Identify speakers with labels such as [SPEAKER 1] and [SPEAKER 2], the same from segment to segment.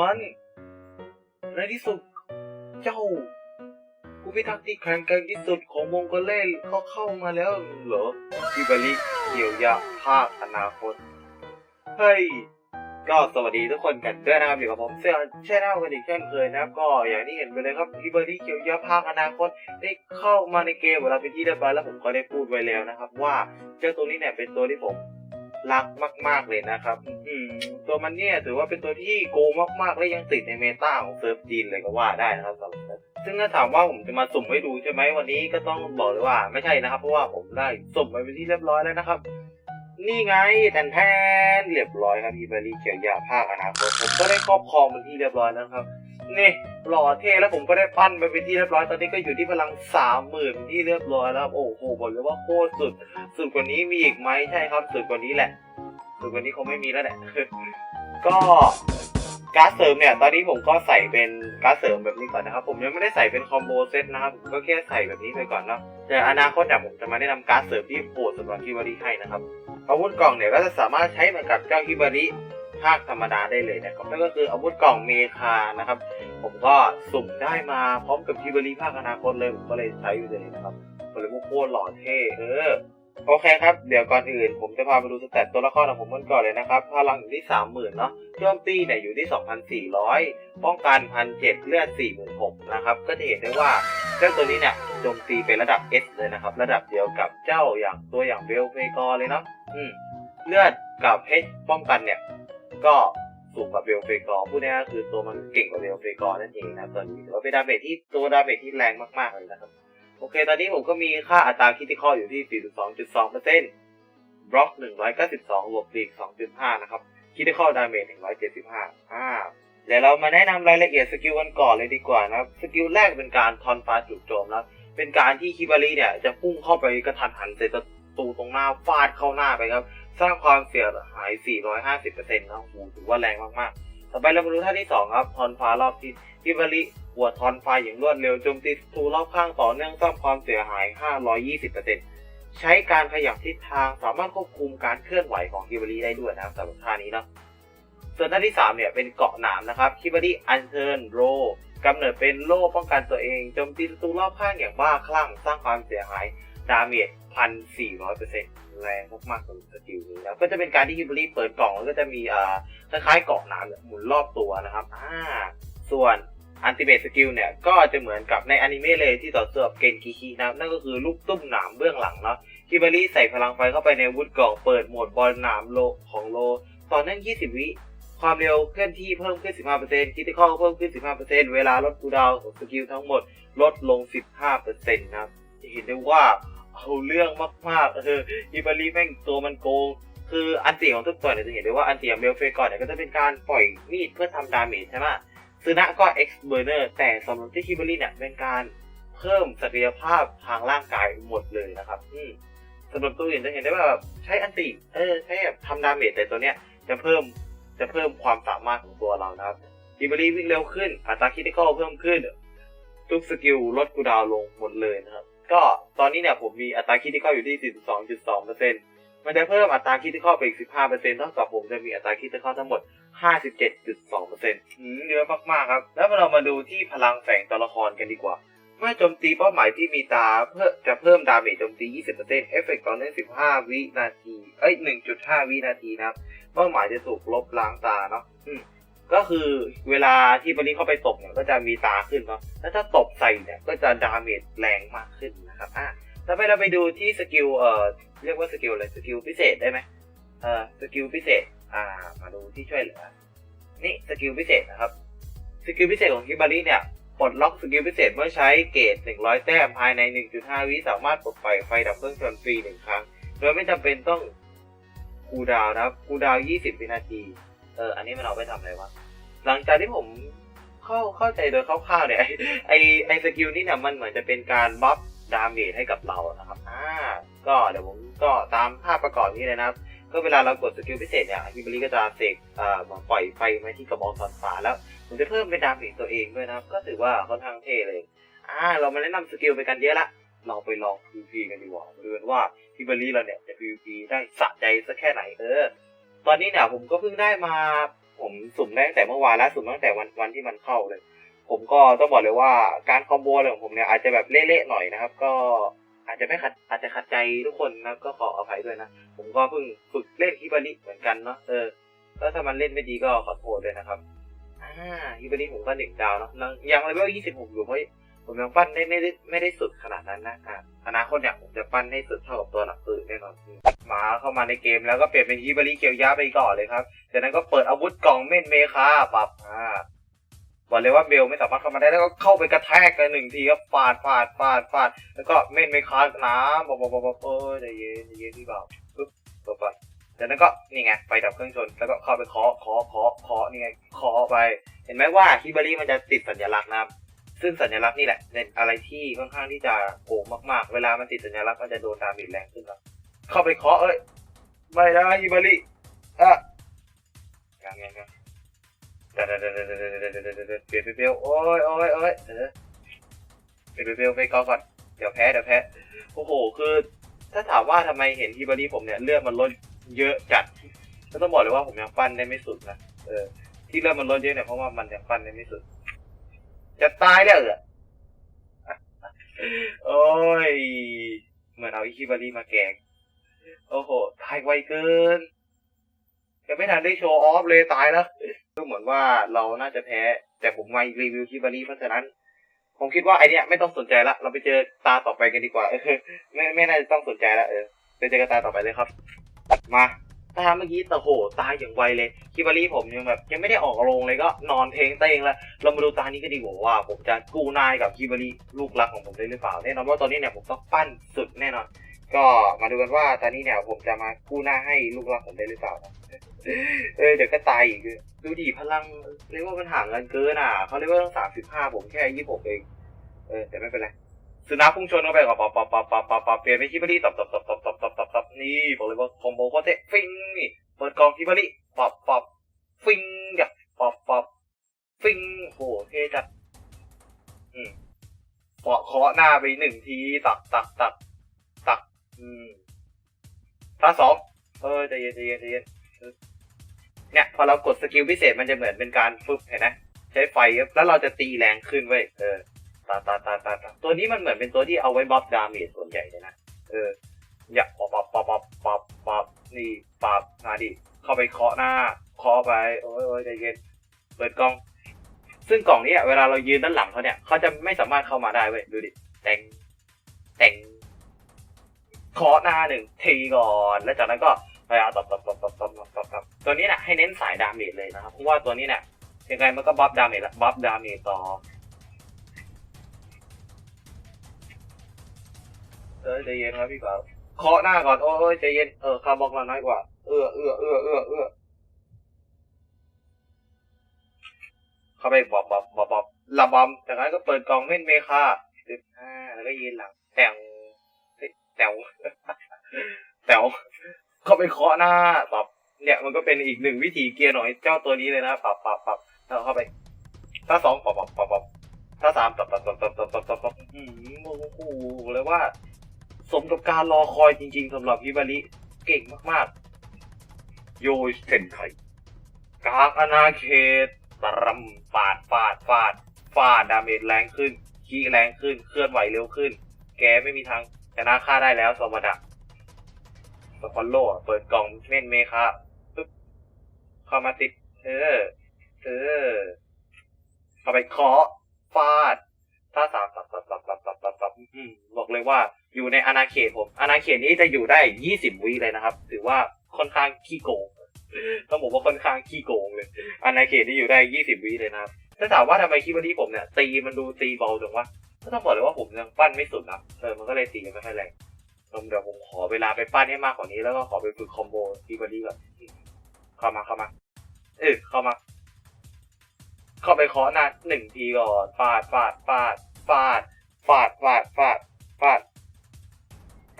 [SPEAKER 1] มัน ในที่สุด เจ้าผู้พิทักษ์ที่แข็งแกร่งที่สุดของมองโกเล่เขาเข้ามาแล้วเหรอพิบาริเกี่ยวยาภาคอนาคต เฮ้ย ก็สวัสดีทุกคนกันด้วยนะครับอยู่กับผมเซลแช่แนลกันอีกเช่นเคยนะก็อย่างที่เห็นไปเลยครับพิบาริเกี่ยวยาภาคอนาคตได้เข้ามาในเกมเวลาเป็นที่เรียบร้อยแล้วผมก็ได้พูดไว้แล้วนะครับ ว่าเจ้าตัวนี้เนี่ยเป็นตัวที่ผม รักมาก ๆ เลยนะครับ อืตัวมันเนี่ยถือว่าเป็นตัวที่โกงมากๆ และยังติดในเมตาของเซิร์ฟจีนเลยก็ว่าได้นะครับสำหรับซึ่งถ้าถามว่าผมจะมาสุ่มให้ดูใช่ไหมวันนี้ก็ต้องบอกเลยว่าไม่ใช่นะครับ เพราะว่าผมได้สุ่มไปเป็นที่เรียบร้อยแล้วนะครับ นี่ไงแทนแทนเรียบร้อยครับพีบารีเขียวยาภาคอนาคตผมก็ได้ครอบครองเป็นที่เรียบร้อยแล้วครับ นี่หล่อเท่แล้วผมก็ได้ปั้นไปเป็นที่เรียบร้อยตอนนี้ก็อยู่ที่พลังสามหมื่นที่เรียบร้อยแล้วโอ้โหบอกเลยว่าโคตรสุด สุดกว่านี้มีอีกไหมใช่ครับ สุดกว่านี้แหละ สุดกว่านี้คงไม่มีแล้วแหละก็การ์ดเสริมเนี่ย ตอนนี้ผมก็ใส่เป็นการ์ดเสริมแบบนี้ก่อนนะครับ ผมยังไม่ได้ใส่เป็นคอมโบเซตนะครับผมก็แค่ใส่แบบนี้ไปก่อนเนาะแต่อนาคตเนี่ยผมจะมาแนะนำการ์ดเสริมที่โหดสำหรับฮิบาริให้นะครับอาวุธกล่องเนี่ยก็จะสามารถใช้เหมือนกับเจ้าฮิบาริภาคธรรมดาได้เลยนะครับนั่นก็คืออาวุธกล่องเมคานะครับ ผมก็สุ่มได้มาพร้อมกับฮิบาริภาคอนาคตเลยผมก็เลยใช้อยู่เลยนะครับก็เลยว่าโคตรหล่อเท่เออโอเคครับ เดี๋ยวก่อนอื่น ผมจะพาไปดูสแตตตัวละครของผมกันก่อนเลยนะครับพลังอยู่ที่สามหมื่นเนาะโจมตีเนี่ยอยู่ที่สองพันสี่ร้อยป้องกันพันเจ็ดเลือดสี่หมื่นหกนะครับ ก็จะเห็นได้ว่าเจ้าตัวนี้เนี่ยโจมตีเป็นระดับ S เลยนะครับ ระดับเดียวกับเจ้าอย่างตัวอย่างเบลเฟกอร์เลยเนาะอืมเลือดกับ H ป้องกันเนี่ย ก็ สูงกว่าเบลเฟกอร์พูดง่ายๆก็คือตัวมันเก่งกว่าเบลเฟกอร์นั่นเองนะครับตอนนี้ถือว่าเป็นดาเมจที่ตัวดาเมจที่แรงมากๆเลยนะครับ โอเค ตอนนี้ผมก็มีค่าอัตราคิติคออยู่ที่ 42.2%บล็อก 192บวกปีก2.5 นะครับคิติคอดาเมจ175อ่าเดี๋ยวเรามาแนะนำรายละเอียดสกิลกันก่อนเลยดีกว่านะครับ สกิลแรกเป็นการทอนฟ้าจุดโจมนะเป็นการที่คิบารีเนี่ยจะพุ่งเข้าไปกระทันหันใส่ศัตรูตรงหน้าฟาดเข้าหน้าไปครับ สร้างความเสียหาย 450%นะโอ้โหถือว่าแรงมากๆ ต่อไปเรามาดูท่าที่ 2 ครับ ทอนฟ้ารอบที่คิบรีหัวทอนไฟอย่างรวดเร็วโจมตีศัตรูรอบข้างต่อเนื่องสร้างความเสียหาย 520%ใช้การขยับทิศทางสามารถควบคุมการเคลื่อนไหวของคิบารีได้ด้วยนะครับสำหรับท่านี้เนาะส่วนท่าที่ 3 เนี่ยเป็นเกาะหนามนะครับคิบารีอันเทิร์นโรกำเนิดเป็นโล่ป้องกันตัวเองโจมตีศัตรูรอบข้างอย่างบ้าคลั่งสร้างความเสียหาย ดาเมจพันสี่ร้อยเปอร์เซ็นต์แรงมากๆสำหรับสกิลนี้แล้วก็จะเป็นการที่ฮิบรีเปิดกล่องแล้วก็จะมีอ่าคล้ายๆเกาะนามเนี่ยหมุนรอบตัวนะครับอ่าส่วนอันติเมตสกิลเนี่ยก็จะเหมือนกับในอนิเมะเลยที่ต่อสู้กับเกนกิคินะครับนั่นก็คือลูกตุ้มหนามเบื้องหลังเนาะฮิบารีใส่พลังไฟเข้าไปในวุธกล่องเปิดโหมดบอลหนามโลของโล ตอเนื่อง20 วิ ความเร็วเคลื่อนที่เพิ่มขึ้น 15%คิติคอลเพิ่มขึ้น 15%เวลาลดคูดาวของสกิลทั้งหมดลดลง 15%นะจะเห็นได้ว่า เอาเรื่องมากๆเออฮิบารีแม่งตัวมันโกงคืออันตีของทุกตัวเนี่ยจะเห็นได้ว่าอันตีของเบลเฟก่อนเนี่ยก็จะเป็นการปล่อยมีดเพื่อทำดาเมจใช่ไหมซึนะก็ X Burner แต่สำหรับที่ฮิบารีเนี่ยเป็นการเพิ่มศักยภาพทางร่างกายหมดเลยนะครับอืสำหรับตัวอื่นจะเห็นได้ว่าแบบใช้อันตีเออใช้แบบทำดาเมจแต่ตัวเนี้ยจะเพิ่มจะเพิ่มความสามารถของตัวเรานะครับฮิบารีวิ่งเร็วขึ้นอัตราคิติคอลเพิ่มขึ้น ทุกสกิลลดคูดาวลงหมดเลยนะครับ ก็ตอนนี้เนี่ยผมมีอัตราคิดที่เข้าอยู่ที่ 42.2%มันจะเพิ่มอัตราคิดที่เข้าไปอีก 15%เท่ากับผมจะมีอัตราคิดที่เข้าทั้งหมด 57.2%อืมเยอะมากๆครับ แล้วเรามาดูที่พลังแฝงตัวละครกันดีกว่า เมื่อโจมตีเป้าหมายที่มีตาเพื่อจะเพิ่มดาเมจโจมตี 20%เอฟเฟกต์ต่อเนื่อง15 วินาที เอ้ย 1.5 วินาทีนะครับ เป้าหมายจะถูกลบล้างตาเนาะอืม ก็คือเวลาที่บริเข้าไปตบเนี่ยก็จะมีตาขึ้นเนาะแล้วถ้าตบใส่เนี่ยก็จะดาเมจแรงมากขึ้นนะครับอะต่อไปเราไปดูที่สกิลเอ่อเรียกว่าสกิลอะไรสกิลพิเศษได้ไหมเอ่อสกิลพิเศษอ่ามาดูที่ช่วยเหลือนี่สกิลพิเศษนะครับสกิลพิเศษของคิบาริเนี่ยปลดล็อกสกิลพิเศษเมื่อใช้เกรด100 แต้มภายใน 1.5 วิสามารถปลดปล่อยไฟดับเครื่องยนฟรีหนึ่งครั้ง โดยไม่จำเป็นต้องคูดาวนะครับคูดาว 20 วินาที เออ อันนี้มันเอาไปทำอะไรวะ หลังจากที่ผมเข้าเข้าใจโดยคร่าวๆเนี่ยไอไอไอสกิลนี่เนี่ยมันเหมือนจะเป็นการบัฟดาเมจให้กับเรานะครับอ่าก็เดี๋ยวผมก็ตามภาพประกอบนี้เลยนะครับ ก็เวลาเรากดสกิลพิเศษเนี่ยฮิบริก็จะเสกเอ่ามาปล่อยไฟมาที่กระบอกทอนฟ้าแล้วผมจะเพิ่มเป็นดาเมจตัวเองด้วยนะครับ ก็ถือว่าค่อนข้างเท่เลย อ่า เรามาแนะนำสกิลไปกันเยอะละเราไปลอง PVP กันดีกว่ามาดูกันว่าฮิบริเราเนี่ยจะ PVP ได้สะใจสักแค่ไหนเออตอนนี้เนี่ยผมก็เพิ่งได้มา ผมสุ่มได้ตั้งแต่เมื่อวานแล้วสุ่มตั้งแต่วันวันที่มันเข้าเลย ผมก็ต้องบอกเลยว่าการคอมโบเลยของผมเนี่ยอาจจะแบบเละๆหน่อยนะครับ ก็อาจจะไม่ขัดอาจจะขัดใจทุกคนนะก็ขออภัยด้วยนะผมก็เพิ่งฝึกเล่นฮิบาริเหมือนกันเนาะเออแล้วถ้ามันเล่นไม่ดีก็ขอโทษด้วยนะครับอ่าฮิบาริผมก็หนึ่งดาวเนาะยังเลเวลยี่สิบหกอยู่เพราะ ผมยังปั้นได้ไม่ได้ไม่ได้สุดขนาดนั้นนะอ่าอนาคตเนี่ยผมจะปั้นให้สุดเท่ากับตัวหนักปืนแน่นอนหมาเข้ามาในเกมแล้วก็เปลี่ยนเป็นฮิบาริเกียวยาไปก่อนเลยครับจากนั้นก็เปิดอาวุธกล่องเม่นเมคาปรับอ่าบอกเลยว่าเบลไม่สามารถเข้ามาได้แล้วก็เข้าไปกระแทกกันหนึ่งทีก็ฟาดฟาดฟาดฟาดแล้วก็เม่นไม่ค้าน้ำบอกบอกบอกบอเออใจเย็นใจเย็นพี่เบาปึ๊บปึ๊บไปจากนั้นก็นี่ไงไปดับเครื่องชนแล้วก็เข้าไปเคาะเคาะเคาะเคาะนี่ไงเคาะไป เห็นไหมว่าฮิบาริมันจะติดสัญลักษณ์นะครับ ซึ่งสัญลักษณ์นี่แหละเป็นอะไรที่ค่อนข้างที่จะโกงมากๆ เวลามันติดสัญลักษณ์มันจะโดนตามเมจแรงขึ้นแล้วเข้าไปเคาะเอ้ยไม่ได้อิบาริอะยังไงครับเดี๋ยวเดี๋ยวเดี๋ยวเดี๋ยวเดี๋ยวเดี๋ยวเดี๋ยวเปลี่ยนเปลี่ยวโอ้ยโอ้ยโอ้ยเออเปลี่ยนเปลี่ยวไปก่อนก่อนเดี๋ยวแพ้เดี๋ยวแพ้โอ้โหคือถ้าถามว่าทำไมเห็นอิบาริผมเนี่ยเลือดมันลดเยอะจัดก็ต้องบอกเลยว่าผมยังปั้นได้ไม่สุดนะเออที่เลือดมันลดเยอะเนี่ยเพราะว่ามันยังปั้นได้ไม่สุด จะตายแล้วเหรอโอ้ย เหมือนเอาอิคิบารีมาแกง โอ้โห ตายไวเกินยังไม่ทันได้โชว์ออฟเลยตายแล้วก็เหมือนว่าเราน่าจะแพ้ แต่ผมมารีวิวคิบารีเพราะฉะนั้น ผมคิดว่าไอเนี้ยไม่ต้องสนใจละ เราไปเจอตาต่อไปกันดีกว่า ไม่ไม่น่าจะต้องสนใจละเออไปเจอกันตาต่อไปเลยครับ มา ตาเมื่อกี้ต่โหตายอย่างไวเลยคิบารีผมยังแบบยังไม่ได้ออกโรงเลยก็นอนเพลงเต้งแล้วเรามาดูตานี้ก็ดีกว่าว่า ผมจะกู้นายกับคิบารีลูกรักของผมได้หรือเปล่าแน่นอนว่าตอนนี้เนี่ยผมต้องปั้นสุดแน่นอน ก็มาดูกันว่าตอนนี้เนี่ยผมจะมากู้หน้าให้ลูกรักผมได้หรือเปล่าเออเดี๋ยวก็ตายอีกดูดิพลังเรียกว่ามันห่างกันเกินอะเขาเรียกว่าต้องสามสิบห้าผมแค่ยี่สิบหกเองเออแต่ไม่เป็นไรสุนัขพุ่งชนเข้าไปกับปอปอปอปอปอเปลี่ยนไปคิบารี่ตบตบตบตบตบ นี่บอกเลยว่าคอมโบโคตรเท่ฟิงนี่เปิดกองคิบารีปับปับฟิงกับปับปับฟิงโหเท่จัดอืมเปาะเคาะหน้าไปหนึ่งทีตักตักตักตัก อืมท่าสองเออใจเย็นใจเย็นใจเย็นเนี่ย พอเรากดสกิลพิเศษมันจะเหมือนเป็นการฟึบเห็นไหมใช้ไฟแล้วเราจะตีแรงขึ้นเว้ยเออตาตาตาตาตาตัวนี้มันเหมือนเป็นตัวที่เอาไว้บัฟดาเมจส่วนใหญ่เลยนะเออ อย่าปับปับปับปับปับปับนี่ปับมาดิเข้าไปเคาะหน้าเคาะไปโอ้ยโอ้ยใจเย็นเปิดกล้อง ซึ่งกล่องนี้เวลาเรายืนด้านหลังเขาเนี่ยเขาจะไม่สามารถเข้ามาได้เว้ยดูดิแต่งแต่งเคาะหน้าหนึ่งทีก่อนแล้วจากนั้นก็พยายามตบตบตบตบตบตบตบตัวนี้นะให้เน้นสายดาเมจเลยนะครับเพราะว่าตัวนี้เนี่ยยังไงมันก็บัฟดาเมจแล้วบัฟดาเมจต่อเออใจเย็นครับพี่เปา เคาะหน้าก่อน โอ้ยใจเย็น เออคาร์บอกเราน้อยกว่า เอื้อเอื้อเอื้อเอื้อเอื้อเข้าไปบอบบอบบอบบอบระบอมจากนั้นก็เปิดกล่องเม่นเมคาสิบห้าแล้วก็ยืนหลังแต่งแต่งแต่งเข้าไปเคาะหน้าแบบเนี่ยมันก็เป็นอีกหนึ่งวิธีเกียร์หน่อยเจ้าตัวนี้เลยนะปรับปรับปรับแล้วเข้าไป ถ้าสองปรับปรับปรับถ้าสามปรับปรับปรับปรับปรับปรับปรับโอ้โหเลยว่า สมกับการรอคอยจริง ๆสำหรับฮิบาริเก่งมากๆ โยเซนไคกางอาณาเขตตรำปาดฟาดฟาดฟาดดาเมจแรงขึ้นคีแรงขึ้นเคลื่อนไหวเร็วขึ้น แกไม่มีทางชนะข้าได้แล้วสวัสดะสปอนโลเปิดกล่องเม่นเมคาปึ๊บเข้ามาติด เออ เออเข้าไปเคาะฟาดถ้าสามสับสับสับสับสับสับสับอืมบอกเลยว่า อยู่ในอาณาเขตผม อาณาเขตนี้จะอยู่ได้ยี่สิบวิเลยนะครับ ถือว่าค่อนข้างขี้โกง ต้องบอกว่าค่อนข้างขี้โกงเลย อาณาเขตนี้อยู่ได้ยี่สิบวิเลยนะครับถ้าถามว่าทำไมคิดว่าที่ผมเนี่ยตีมันดูตีเบาจังวะ ก็ต้องบอกเลยว่าผมยังปั้นไม่สุดนะเออ มันก็เลยตีไม่ค่อยแรงผมเดี๋ยวผมขอเวลาไปปั้นให้มากกว่านี้แล้วก็ขอไปฝึกคอมโบทีบอดี้ก่อนเข้ามาเข้ามา เออเข้ามา เข้าไปเคาะหน้าหนึ่งทีก่อนฟาดฟาดฟาดฟาดฟาดฟาดฟาดฟาด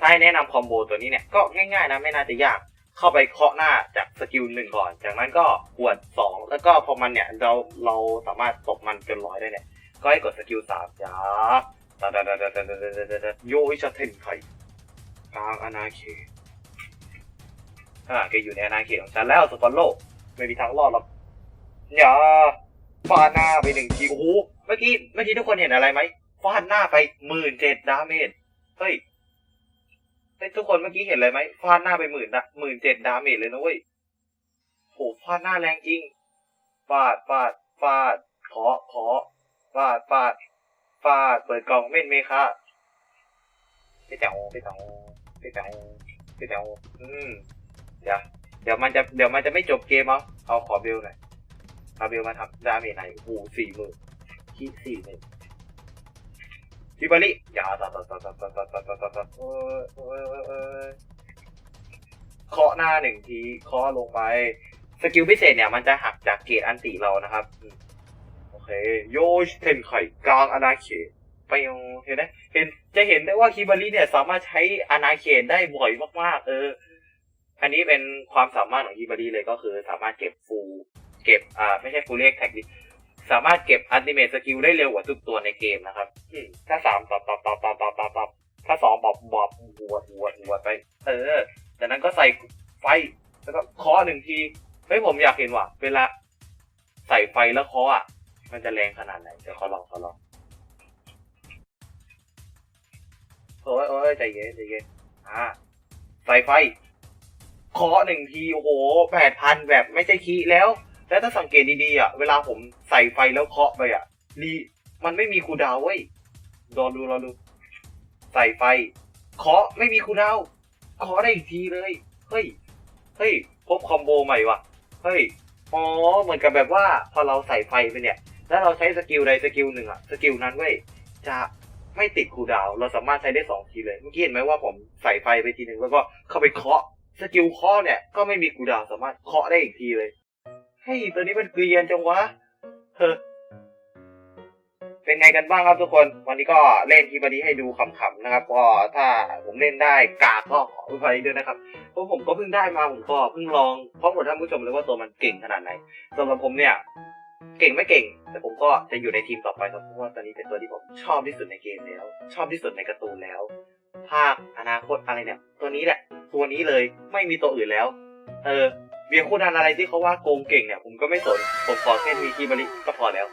[SPEAKER 1] ถ้าให้แนะนำคอมโบตัวนี้เนี่ยก็ง่ายๆนะไม่น่าจะยากเข้าไปเคาะหน้าจากสกิลหนึ่งก่อน จากนั้นก็ขวดสองแล้วก็พอมันเนี่ยเราเราสามารถตบมันจนร้อยได้เนี่ย ก็ให้กดสกิลสามจ้าตาดาดาดาดาดาดาโยอิชาเทนไคกลางอนาเขตอ่าแกอยู่ในอนาเขตของฉันแล้วสปอนโลไม่มีทางรอดหรอกอย่าฟาดหน้าไปหนึ่งทีโอ้โหเมื่อกี้เมื่อกี้ทุกคนเห็นอะไรไหมฟาดหน้าไปหมื่นเจ็ดดาเมจเฮ้ย เฮ้ทุกคนเมื่อกี้เห็นอะไรไหมฟาดหน้าไปหมื่นนะหมื่นเจ็ดดาเมจเลยนะเว้ยโหฟาดหน้าแรงจริงฟาดฟาดฟาดขอขอฟาดฟาดฟาดเปิดกล่องเม่นเมคะไปแต๋วไปแต๋วไปแต๋วไปแต๋วอืมเดี๋ยวเดี๋ยวมันจะเดี๋ยวมันจะไม่จบเกมเอาเอาขอเบลหน่อยเอาเบลมาทำดาเมจไหนโอ้โหสี่หมื่นคิดสี่หมื่น พิบาริอย่าตัดตัดตัดตัดตัดตัดตัดตัดตัดเออเออเออเคาะหน้าหนึ่งทีเคาะลงไปสกิลพิเศษเนี่ยมันจะหักจากเกรดอันติเรานะครับโอเคโยชเทนไข่กลางอาณาเขตไปเอเห็นไหมเห็นจะเห็นได้ว่าคิบาริเนี่ยสามารถใช้อาณาเขตได้บ่อยมากๆ เออ อันนี้เป็นความสามารถของคิบาริเลยก็คือสามารถเก็บฟู เก็บอ่าไม่ใช่ฟูเรียกแท็กดิ สามารถเก็บอัลติเมทสกิลได้เร็วกว่าทุกตัวในเกมนะครับอืมถ้าสามปับปับปับปับปับปับปับถ้าสองบอบบอบหัวหัวหัวไป เออจากนั้นก็ใส่ไฟแล้วก็เคาะหนึ่งทีเฮ้ยผมอยากเห็นว่ะ เวลาใส่ไฟแล้วเคาะอะมันจะแรงขนาดไหนเดี๋ยวขอลองขอลองโอ้ยโอ้ยใจเย็นใจเย็นอ่าใส่ไฟเคาะหนึ่งทีโอ้โหแปดพันแบบไม่ใช่คีย์แล้ว แล้วถ้าสังเกตดีๆอะ เวลาผมใส่ไฟแล้วเคาะไปอะรีมันไม่มีคูดาวเว้ยรอดูรอดู ใส่ไฟ เคาะไม่มีคูดาวเคาะได้อีกทีเลย เฮ้ย เฮ้ย พบคอมโบใหม่ว่ะ เฮ้ย อ๋อ เหมือนกับแบบว่า พอเราใส่ไฟไปเนี่ย แล้วเราใช้สกิลใดสกิลหนึ่งอะ สกิลนั้นเว้ย จะไม่ติดคูดาว เราสามารถใช้ได้สองทีเลย เมื่อกี้เห็นไหมว่าผมใส่ไฟไปทีหนึ่งแล้วก็เข้าไปเคาะ สกิลเคาะเนี่ย ก็ไม่มีคูดาวสามารถเคาะได้อีกทีเลย เฮ้ยตัวนี้มันเกรียนจังวะเฮ้อเป็นไงกันบ้างครับทุกคน วันนี้ก็เล่นทีบานี้ให้ดูขำๆนะครับ ก็ถ้าผมเล่นได้กากก็ขออภัยด้วยนะครับ เพราะผมก็เพิ่งได้มาผมก็เพิ่งลองเพราะผมท่านผู้ชมเลยว่าตัวมันเก่งขนาดไหนสำหรับผมเนี่ย เก่งไม่เก่ง แต่ผมก็จะอยู่ในทีมต่อไปครับเพราะว่าตอนนี้เป็นตัวที่ผมชอบที่สุดในเกมแล้ว ชอบที่สุดในการ์ตูนแล้ว ภาคอนาคตอะไรเนี่ย ตัวนี้แหละ ตัวนี้เลยไม่มีตัวอื่นแล้ว เออ เบียร์คู่ดันอะไรที่เขาว่าโกงเก่งเนี่ยผมก็ไม่สน ผมขอแค่มีคีบริก็พอแล้ว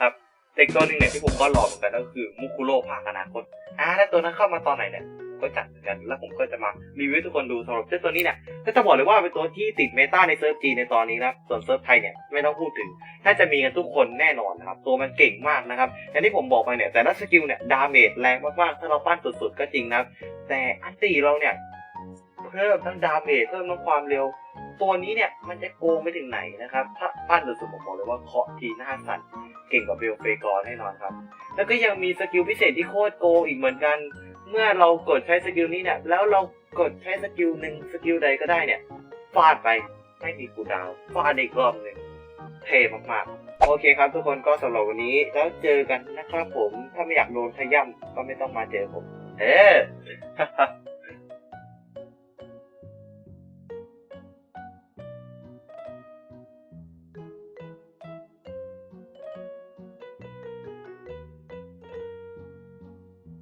[SPEAKER 1] ครับเด็กตัวหนึ่งเนี่ยที่ผมก็รอเหมือนกันก็คือมุคุโร่ภาคอนาคตอ่าแล้วตัวนั้นเข้ามาตอนไหนเนี่ยก็จัดเหมือนกันแล้วผมก็จะมารีวิวทุกคนดูสำหรับเจ้าตัวนี้เนี่ยก็จะบอกเลยว่าเป็นตัวที่ติดเมตาในเซิร์ฟจีในตอนนี้นะส่วนเซิร์ฟไทยเนี่ยไม่ต้องพูดถึง น่าจะมีกันทุกคนแน่นอนนะครับ ตัวมันเก่งมากนะครับอย่างที่ผมบอกไปเนี่ยแต่ละสกิลเนี่ยดาเมจแรงมากๆถ้าเราปั้นสุดๆก็จริงนะแต่อันตีเราเนี่ยเพิ่มทั้งดาเมจเพิ่มทั้งความเร็ว ตัวนี้เนี่ยมันจะโกงไปถึงไหนนะครับ ถ้าปั้นสุดๆผมบอกเลยว่าเคาะทีหน้าสั่นเก่งกว่าเบลเฟกอร์แน่นอนครับ แล้วก็ยังมีสกิลพิเศษที่โคตรโกงอีกเหมือนกัน เมื่อเรากดใช้สกิลนี้เนี่ยแล้วเรากดใช้สกิลหนึ่งสกิลใดก็ได้เนี่ยฟาดไปไม่มีกูดาวฟาดอีกรอบหนึ่งเท่มากๆโอเคครับทุกคนก็สำหรับวันนี้แล้วเจอกันนะครับผมถ้าไม่อยากโดนขย่ำก็ไม่ต้องมาเจอผม เออ